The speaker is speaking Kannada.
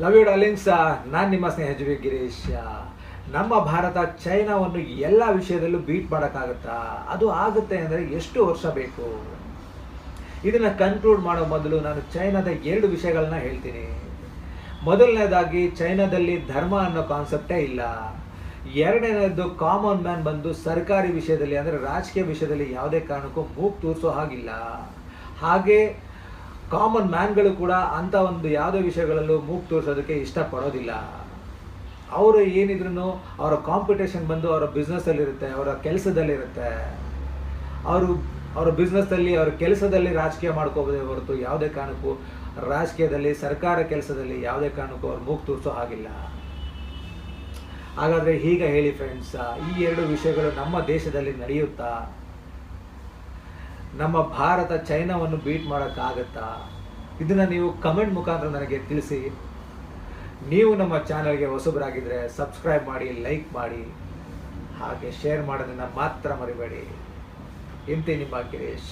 ಲವ್ ಯು ಡಾರ್ಲಿಂಗ್ಸ್ ನಾನು ನಿಮ್ಮ ಸ್ನೇಹ ಜಿ ಗಿರೀಶ್. ನಮ್ಮ ಭಾರತ ಚೈನಾವನ್ನು ಎಲ್ಲ ವಿಷಯದಲ್ಲೂ ಬೀಟ್ ಮಾಡೋಕ್ಕಾಗತ್ತಾ? ಅದು ಆಗುತ್ತೆ ಅಂದರೆ ಎಷ್ಟು ವರ್ಷ ಬೇಕು? ಇದನ್ನು ಕನ್ಕ್ಲೂಡ್ ಮಾಡೋ ಮೊದಲು ನಾನು ಚೈನಾದ ಎರಡು ವಿಷಯಗಳನ್ನ ಹೇಳ್ತೀನಿ. ಮೊದಲನೇದಾಗಿ, ಚೈನಾದಲ್ಲಿ ಧರ್ಮ ಅನ್ನೋ ಕಾನ್ಸೆಪ್ಟೇ ಇಲ್ಲ. ಎರಡನೇದು ಕಾಮನ್ ಮ್ಯಾನ್ ಬಂದು ಸರ್ಕಾರಿ ವಿಷಯದಲ್ಲಿ ಅಂದರೆ ರಾಜಕೀಯ ವಿಷಯದಲ್ಲಿ ಯಾವುದೇ ಕಾರಣಕ್ಕೂ ಮೂಗು ತೂರಿಸೋ ಹಾಗಿಲ್ಲ. ಹಾಗೆ ಕಾಮನ್ ಮ್ಯಾನ್ಗಳು ಕೂಡ ಅಂಥ ಒಂದು ಯಾವುದೇ ವಿಷಯಗಳಲ್ಲೂ ಮೂಗು ತೋರಿಸೋದಕ್ಕೆ ಇಷ್ಟಪಡೋದಿಲ್ಲ. ಅವರು ಏನಿದ್ರು ಅವರ ಕಾಂಪಿಟೇಷನ್ ಬಂದು ಅವರ ಬಿಸ್ನೆಸ್ಸಲ್ಲಿರುತ್ತೆ ಅವರ ಕೆಲಸದಲ್ಲಿರುತ್ತೆ. ಅವರು, ಅವರ ಬಿಸ್ನೆಸ್ಸಲ್ಲಿ ಅವರ ಕೆಲಸದಲ್ಲಿ ರಾಜಕೀಯ ಮಾಡ್ಕೋಬೋದೇ ಹೊರತು ಯಾವುದೇ ಕಾರಣಕ್ಕೂ ರಾಜಕೀಯದಲ್ಲಿ, ಸರ್ಕಾರ ಕೆಲಸದಲ್ಲಿ ಯಾವುದೇ ಕಾರಣಕ್ಕೂ ಅವ್ರು ಮೂಗು ತೋರಿಸೋ ಹಾಗಿಲ್ಲ. ಹಾಗಾದರೆ ಈಗ ಹೇಳಿ ಫ್ರೆಂಡ್ಸ್ ಈ ಎರಡು ವಿಷಯಗಳು ನಮ್ಮ ದೇಶದಲ್ಲಿ ನಡೆಯುತ್ತಾ? ನಮ್ಮ ಭಾರತ ಚೈನಾವನ್ನು ಬೀಟ್ ಮಾಡೋಕ್ಕಾಗತ್ತಾ? ಇದನ್ನು ನೀವು ಕಮೆಂಟ್ ಮುಖಾಂತರ ನನಗೆ ತಿಳಿಸಿ. ನೀವು ನಮ್ಮ ಚಾನಲ್ಗೆ ಹೊಸಬರಾಗಿದ್ದರೆ ಸಬ್ಸ್ಕ್ರೈಬ್ ಮಾಡಿ ಲೈಕ್ ಮಾಡಿ. ಹಾಗೆ ಶೇರ್ ಮಾಡೋದನ್ನು ಮಾತ್ರ ಮರಿಬೇಡಿ. ಇಂತಿ ನಿಮ್ಮ ಗಿರೀಶ್